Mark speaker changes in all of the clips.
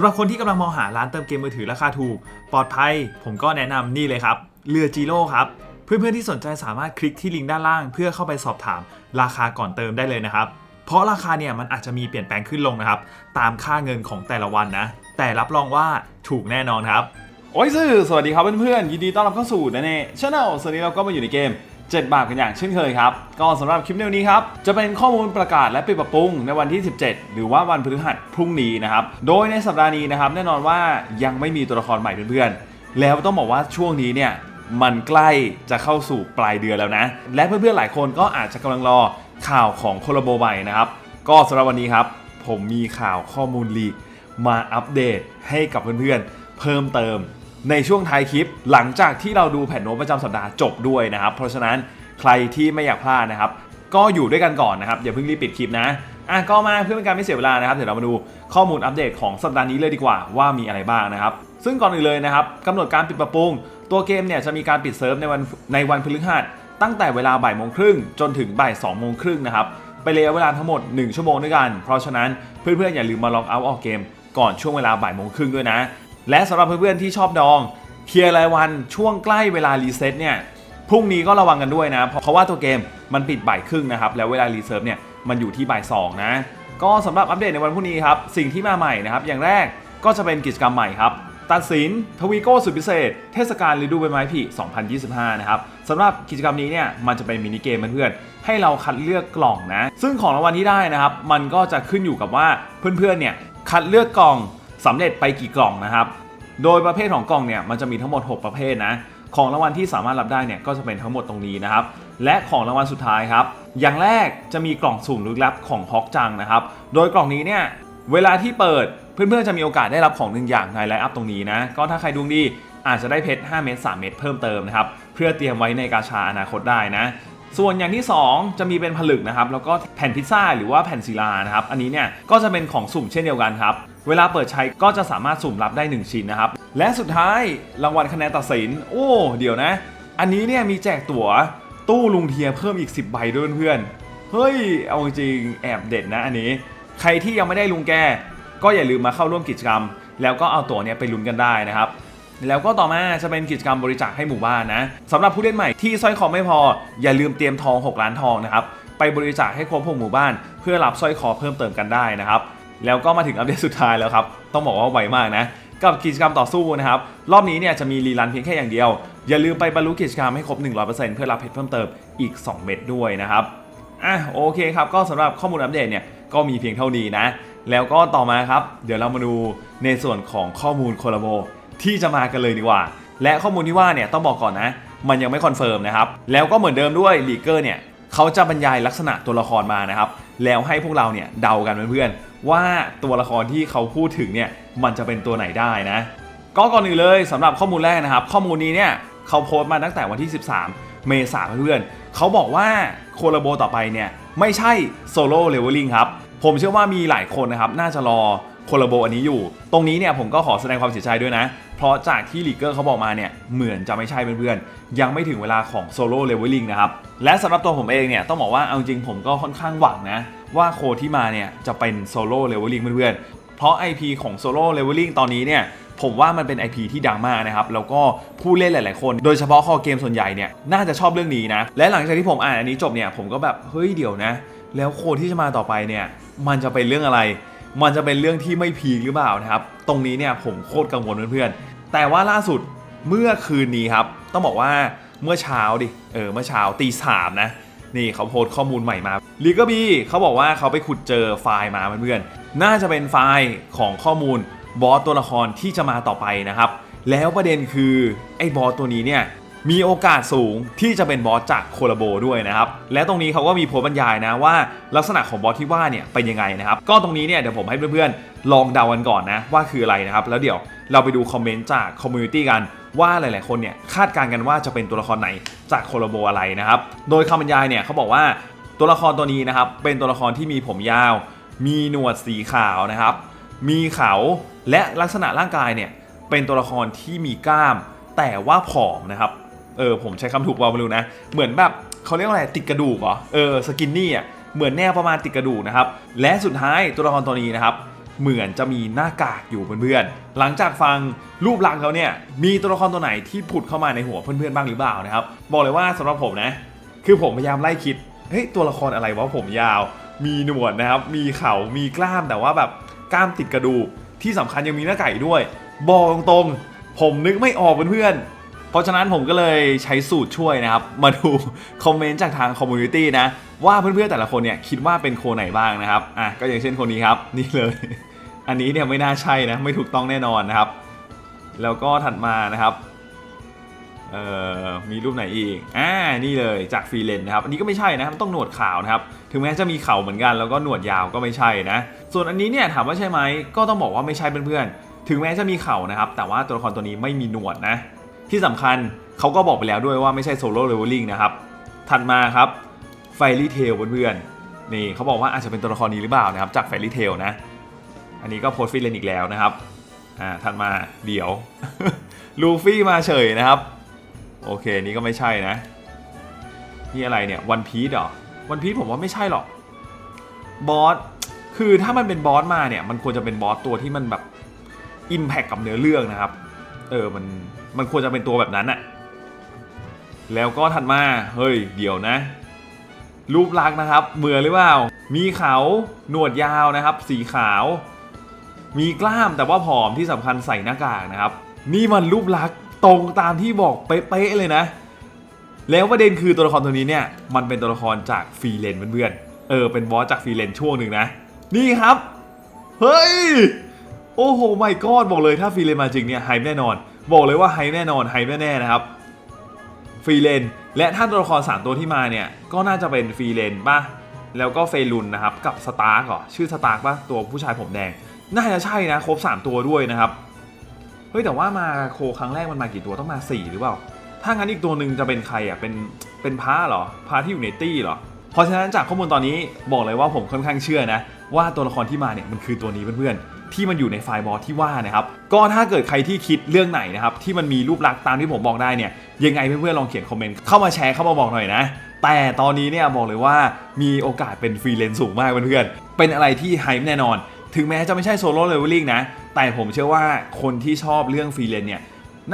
Speaker 1: สำหรับคนที่กำลังมองหาร้านเติมเกมมือถือราคาถูก ปลอดภัย ผมก็แนะนำนี่เลยครับ เรือจีโร่ครับ เพื่อนๆที่สนใจสามารถคลิกที่ลิงก์ด้านล่าง เพื่อเข้าไปสอบถามราคาก่อนเติมได้เลยนะครับ เพราะราคาเนี่ยมันอาจจะมีเปลี่ยนแปลงขึ้นลงนะครับ ตามค่าเงินของแต่ละวันนะ แต่รับรองว่าถูกแน่นอนครับ โอ้ยซื่อสวัสดีครับเพื่อนๆ ยินดีต้อนรับเข้าสู่นะเน่ช anel สวัสดีเราก็มาอยู่ในเกม 7 บาทกันอย่างเช่นเคยครับ ก็สำหรับคลิปในวันนี้ครับ จะเป็นข้อมูลประกาศและปิดปรับปรุงในวันที่ 17 หรือว่าวันพฤหัสพรุ่งนี้นะครับ โดยในสัปดาห์นี้นะครับ แน่นอนว่ายังไม่มีตัวละครใหม่เพื่อนๆ แล้วต้องบอกว่าช่วงนี้เนี่ยมันใกล้จะเข้าสู่ปลายเดือนแล้วนะ และเพื่อนๆหลายคนก็อาจจะกำลังรอข่าวของโคลาโบใหม่นะครับ ก็สำหรับวันนี้ครับ ผมมีข่าวข้อมูลลีกมาอัปเดตให้กับเพื่อนๆเพิ่มเติม ในช่วงท้ายคลิป หลังจากที่เราดูแผนโน้ตประจำสัปดาห์จบด้วยนะครับ เพราะฉะนั้นใครที่ไม่อยากพลาดนะครับ ก็อยู่ด้วยกันก่อนนะครับ อย่าเพิ่งรีบปิดคลิปนะอะก็มาเพื่อเป็นการไม่เสียเวลานะครับ เดี๋ยวเรามาดูข้อมูลอัปเดตของสัปดาห์นี้เลยดีกว่าว่ามีอะไรบ้างนะครับ ซึ่งก่อนอื่นเลยนะครับกำหนดการปิดปรับปรุง ตัวเกมเนี่ยจะมีการปิดเซิร์ฟในวันในวันพฤหัสตั้งแต่เวลาบ่ายโมงครึ่งจนถึงบ่ายสองโมงครึ่งนะครับไประยะเวลาทั้งหมด 1 ชั่วโมงด้วยกัน เพราะฉะนั้นเพื่อนๆอย่าลืมมาล็อกเอาท์ออกเกมก่อนช่วงเวลาบ่ายโมงครึ่งด้วยนะ และสำหรับเพื่อนๆที่ชอบดองเคลียร์รายวันช่วงใกล้เวลารีเซ็ตเนี่ยพรุ่งนี้ก็ระวังกันด้วยนะ เพราะว่าตัวเกมมันปิดบ่ายครึ่งนะครับ แล้วเวลารีเซิร์ฟเนี่ยมันอยู่ที่บ่ายสองนะ ก็สำหรับอัปเดตในวันพรุ่งนี้ครับ สิ่งที่มาใหม่นะครับ อย่างแรกก็จะเป็นกิจกรรมใหม่ครับ ตัดสินทวีโก้สุดพิเศษ เทศกาลฤดูใบไม้ผลิ2025 นะครับสำหรับกิจกรรมนี้เนี่ยมันจะเป็นมินิเกมเพื่อนๆให้เราคัดเลือกกล่องนะ ซึ่งของรางวัลที่ได้นะครับ มันก็จะขึ้นอยู่กับว่าเพื่อนๆเนี่ยคัดเลือกกล่อง สำเร็จไปกี่กล่องนะครับ โดยประเภทของกล่องเนี่ยมันจะมีทั้งหมด 6 ประเภทนะ ของรางวัลที่สามารถรับได้เนี่ยก็จะเป็นทั้งหมดตรงนี้นะครับ และของรางวัลสุดท้ายครับ อย่างแรกจะมีกล่องสุ่มลึกลับของฮอกจังนะครับ โดยกล่องนี้เนี่ยเวลาที่เปิดเพื่อนๆจะมีโอกาสได้รับของหนึ่งอย่างในไลน์อัพตรงนี้นะ ก็ถ้าใครดวงดีอาจจะได้เพชร 5 เม็ด 3 เม็ดเพิ่มเติมนะครับ เพื่อเตรียมไว้ในกาชาอนาคตได้นะ ส่วนอย่างที่ 2 จะมีเป็นผลึกนะครับแล้วก็แผ่นพิซซ่าหรือว่าแผ่นศิลานะครับอันนี้เนี่ยก็จะเป็นของสุ่มเช่นเดียวกันครับเวลาเปิดใช้ก็จะสามารถสุ่มรับได้ 1 ชิ้นนะครับและสุดท้ายรางวัลคะแนนตัดสิน โอ้เดี๋ยวนะ อันนี้เนี่ยมีแจกตั๋วตู้ลุงเทียเพิ่มอีก 10 ใบด้วยเพื่อนเฮ้ยเอาจริงแอบเด็ดนะอันนี้ ใครที่ยังไม่ได้ลุงแกก็อย่าลืมมาเข้าร่วมกิจกรรม แล้วก็เอาตั๋วเนี่ยไปลุ้นกันได้นะครับ แล้วก็ต่อมาจะเป็นกิจกรรมบริจาคให้หมู่บ้านนะสำหรับผู้เล่นใหม่ที่สร้อยคอไม่พอ อย่าลืมเตรียมทอง 6 ล้านทองนะครับไปบริจาคให้ครบหกหมู่บ้าน เพื่อรับสร้อยคอเพิ่มเติมกันได้นะครับแล้วก็มาถึงอัปเดตสุดท้ายแล้วครับต้องบอกว่าไวมากนะกับกิจกรรมต่อสู้นะครับรอบนี้เนี่ยจะมีรีลันเพียงแค่อย่างเดียว อย่าลืมไปบรรลุกิจกรรมให้ครบ 100%เพื่อรับเพชรเพิ่มเติมอีก 2 เม็ดด้วยนะครับอะโอเคครับก็สำหรับข้อมูลอัปเดตเนี่ยก็มีเพียงเท่านี้นะ แล้วก็ต่อมาครับ เดี๋ยวเรามาดูในส่วนของข้อมูลโคลาโบ ที่จะมากันเลยดีกว่า และข้อมูลที่ว่าเนี่ยต้องบอกก่อนนะ มันยังไม่คอนเฟิร์มนะครับ แล้วก็เหมือนเดิมด้วยลีเกอร์เนี่ยเขาจะบรรยายลักษณะตัวละครมานะครับ แล้วให้พวกเราเนี่ยเดากันเพื่อนๆว่าตัวละครที่เขาพูดถึงเนี่ยมันจะเป็นตัวไหนได้นะ ก็ก่อนอื่นเลยสำหรับข้อมูลแรกนะครับ ข้อมูลนี้เนี่ยเขาโพสต์มาตั้งแต่วันที่ 13 เมษายนเพื่อนๆเขาบอกว่าโคลาโบต่อไปเนี่ยไม่ใช่โซโล่เลเวลลิ่งครับผมเชื่อว่ามีหลายคนนะครับน่าจะรอ โคลาโบอันนี้อยู่ ตรงนี้เนี่ยผมก็ขอแสดงความเสียใจด้วยนะ เพราะจากที่ลีเกอร์เขาบอกมาเนี่ยเหมือนจะไม่ใช่เพื่อนๆ ยังไม่ถึงเวลาของโซโล่เลเวลลิ่งนะครับ และสำหรับตัวผมเองเนี่ยต้องบอกว่าเอาจริงผมก็ค่อนข้างหวังนะ ว่าโคที่มาเนี่ยจะเป็นโซโล่เลเวลลิ่งเพื่อนๆ เพราะ IP ของ Solo Leveling ตอนนี้เนี่ยผมว่ามันเป็น IP ที่ดังมากนะครับ แล้วก็ผู้เล่นหลาย ๆ คน โดยเฉพาะคอเกมส่วนใหญ่เนี่ยน่าจะชอบเรื่องนี้นะ และหลังจากที่ผมอ่านอันนี้จบเนี่ยผมก็แบบเฮ้ยเดี๋ยวนะ แล้วโคที่จะมาต่อไปเนี่ยมันจะเป็นเรื่องอะไร มันจะเป็นเรื่องที่ไม่พีคหรือเปล่านะครับ ตรงนี้เนี่ยผมโคตรกังวลเพื่อนๆ แต่ว่าล่าสุดเมื่อคืนนี้ครับ ต้องบอกว่าเมื่อเช้าดิ เออ เมื่อเช้าตีสามนะ นี่เขาโพสต์ข้อมูลใหม่มาลีกบีเขาบอกว่าเขาไปขุดเจอไฟล์มาเพื่อนๆ น่าจะเป็นไฟล์ของข้อมูลบอสตัวละครที่จะมาต่อไปนะครับ แล้วประเด็นคือไอ้บอสตัวนี้เนี่ย มีโอกาสสูงที่จะเป็นบอสจากโคลาโบด้วยนะครับ และตรงนี้เขาก็มีโพสบรรยายนะว่า ลักษณะของบอสที่ว่าเนี่ยเป็นยังไงนะครับ ก็ตรงนี้เนี่ยเดี๋ยวผมให้เพื่อนๆ ลองเดากันก่อนนะว่าคืออะไรนะครับ แล้วเดี๋ยวเราไปดูคอมเมนต์จากคอมมูนิตี้กันว่าหลายๆคนเนี่ยคาดการณ์กันว่าจะเป็นตัวละครไหนจากโคลาโบอะไรนะครับ โดยคำบรรยายเนี่ยเขาบอกว่าตัวละครตัวนี้นะครับเป็นตัวละครที่มีผมยาว มีหนวดสีขาวนะครับ มีเขาและลักษณะร่างกายเนี่ยเป็นตัวละครที่มีกล้าม แต่ว่าผอมนะครับ เออผมใช้คำถูกเปล่าไม่รู้นะ เหมือนแบบเขาเรียกว่าอะไรติดกระดูกเหรอเออสกินนี่อะเหมือนแนวประมาณติดกระดูกนะครับและสุดท้ายตัวละครตัวนี้นะครับเหมือนจะมีหน้ากากอยู่เพื่อนๆ หลังจากฟังรูปลักษณ์เขาเนี่ย มีตัวละครตัวไหนที่ผุดเข้ามาในหัวเพื่อนๆบ้างหรือเปล่านะครับ บอกเลยว่าสำหรับผมนะ คือผมพยายามไล่คิด เฮ้ยตัวละครอะไรวะผมยาว มีหนวดนะครับ มีเขามีกล้ามแต่ว่าแบบกล้ามติดกระดูก ที่สำคัญยังมีหน้ากากอีกด้วย บอกตรงๆ ผมนึกไม่ออกเพื่อนๆ เพราะฉะนั้นผมก็เลยใช้สูตรช่วยนะครับ มาดูคอมเมนต์จากทางคอมมูนิตี้นะ ว่าเพื่อนๆแต่ละคนเนี่ยคิดว่าเป็นโคไหนบ้างนะครับอะก็อย่างเช่นคนนี้ครับ นี่เลย อันนี้เนี่ยไม่น่าใช่นะ ไม่ถูกต้องแน่นอนนะครับ แล้วก็ถัดมานะครับเอ่อมีรูปไหนอีกอ่านี่เลยจากฟรีเลนนะครับ อันนี้ก็ไม่ใช่นะมันต้องหนวดขาวนะครับ ถึงแม้จะมีเข่าเหมือนกันแล้วก็หนวดยาวก็ไม่ใช่นะ ส่วนอันนี้เนี่ยถามว่าใช่ไหมก็ต้องบอกว่าไม่ใช่เพื่อนๆถึงแม้จะมีเข่านะครับ แต่ว่าตัวละครตัวนี้ไม่มีหนวดนะ ที่สำคัญเขาก็บอกไปแล้วด้วยว่าไม่ใช่โซโล่เลเวลลิ่งนะครับ ถัดมาครับไฟรี่เทลเพื่อนๆนี่เขาบอกว่าอาจจะเป็นตัวละครนี้หรือเปล่านะครับ จากไฟรี่เทลนะ อันนี้ก็โพสต์ฟรีเลนอีกแล้วนะครับอ่าถัดมาเดี๋ยวลูฟี่มาเฉยนะครับ โอเคนี่ก็ไม่ใช่นะ นี่อะไรเนี่ยวันพีซหรอวันพีซผมว่าไม่ใช่หรอกบอสคือถ้ามันเป็นบอสมาเนี่ยมันควรจะเป็นบอสตัวที่มันแบบอิมแพคกับเนื้อเรื่องนะครับ เออมันมันควรจะเป็นตัวแบบนั้นอะแล้วก็ถัดมาเฮ้ยเดี๋ยวนะ รูปลักษณ์นะครับเหมือหรือเปล่า มีเขาหนวดยาวนะครับ สีขาว มีกล้ามแต่ว่าผอมที่สำคัญใส่หน้ากากนะครับ นี่มันรูปลักษณ์ตรงตามที่บอกเป๊ะๆเลยนะ แล้วประเด็นคือตัวละครตัวนี้เนี่ยมันเป็นตัวละครจากฟรีเลนเพื่อนๆเออเป็นบอสจากฟรีเลนช่วงหนึ่งนะ นี่ครับ เฮ้ย โอ้โหไม่กอดบอกเลยถ้าฟรีเลนมาจริงเนี่ยไฮแน่นอน บอกเลยว่าไฮแน่นอนไฮแน่ๆนะครับฟรีเลนและถ้าตัวละครสามตัวที่มาเนี่ยก็น่าจะเป็นฟรีเลนป่ะแล้วก็เฟรุนนะครับกับสตาร์กเหรอชื่อสตาร์กป่ะตัวผู้ชายผมแดง น่าจะใช่นะครบ 3 ตัวด้วยนะครับเฮ้ยแต่ว่ามาโคครั้งแรกมันมากี่ตัวต้องมา 4 หรือเปล่า ถ้างั้นอีกตัวหนึ่งจะเป็นใครอะเป็นเป็นพระเหรอพระที่อยู่ในตี้เหรอเพราะฉะนั้นจากข้อมูลตอนนี้บอกเลยว่าผมค่อนข้างเชื่อนะ ว่าตัวละครที่มาเนี่ยมันคือตัวนี้เพื่อนๆ ที่มันอยู่ในไฟล์บอสที่ว่านะครับก็ถ้าเกิดใครที่คิดเรื่องไหนนะครับที่มันมีรูปลักษณ์ตามที่ผมบอกได้เนี่ยยังไงเพื่อนๆลองเขียนคอมเมนต์เข้ามาแชร์เข้ามาบอกหน่อยนะแต่ตอนนี้เนี่ยบอกเลยว่ามีโอกาสเป็นฟรีแลนซ์สูงมากเพื่อนๆเป็นอะไรที่ไฮป์แน่นอน ถึงแม้จะไม่ใช่โซโล่เลเวลลิ่งนะแต่ผมเชื่อว่าคนที่ชอบเรื่องฟรีแลนซ์เนี่ย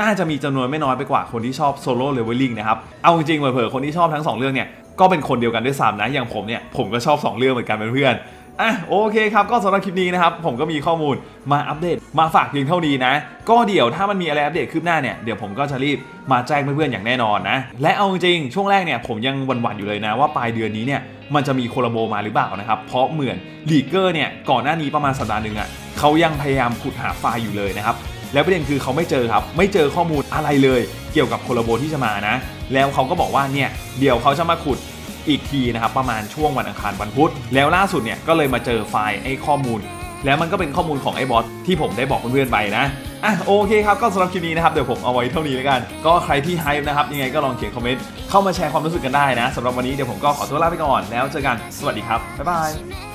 Speaker 1: น่าจะมีจำนวนไม่น้อยไปกว่าคนที่ชอบโซโล่เลเวลลิ่งนะครับ เอาจริงๆเผลอคนที่ชอบทั้ง 2 เรื่องเนี่ย ก็เป็นคนเดียวกันด้วยซ้ำนะ อย่างผมเนี่ย ผมก็ชอบ 2 เรื่องเหมือนกันเพื่อน อะโอเคครับก็สำหรับคลิปนี้นะครับผมก็มีข้อมูลมาอัปเดตมาฝากเพียงเท่านี้นะ ก็เดี๋ยวถ้ามันมีอะไรอัปเดตขึ้นหน้าเนี่ยเดี๋ยวผมก็จะรีบมาแจ้งเพื่อนๆอย่างแน่นอนนะ และเอาจริงๆช่วงแรกเนี่ยผมยังหวั่นๆอยู่เลยนะว่าปลายเดือนนี้เนี่ยมันจะมีโคลโบมาหรือเปล่านะครับ เพราะเหมือนลีเกอร์เนี่ยก่อนหน้านี้ประมาณสัปดาห์หนึ่งอะเขายังพยายามขุดหาไฟล์อยู่เลยนะครับแล้วประเด็นคือเขาไม่เจอครับ ไม่เจอข้อมูลอะไรเลย เกี่ยวกับโคลโบที่จะมานะ แล้วเขาก็บอกว่าเนี่ยเดี๋ยวเขาจะมาขุด อีกทีนะครับประมาณช่วงวันอังคารวันพุธแล้วล่าสุดเนี่ยก็เลยมาเจอไฟล์ไอ้ข้อมูล แล้วมันก็เป็นข้อมูลของไอ้บอสที่ผมได้บอกเพื่อนๆไปนะอะโอเคครับก็สำหรับคลิปนี้นะครับเดี๋ยวผมเอาไว้เท่านี้แล้วกัน ก็ใครที่ไฮป์นะครับยังไงก็ลองเขียนคอมเมนต์เข้ามาแชร์ความรู้สึกกันได้นะสำหรับวันนี้เดี๋ยวผมก็ขอตัวลาไปก่อนแล้วเจอกันสวัสดีครับบ๊ายบาย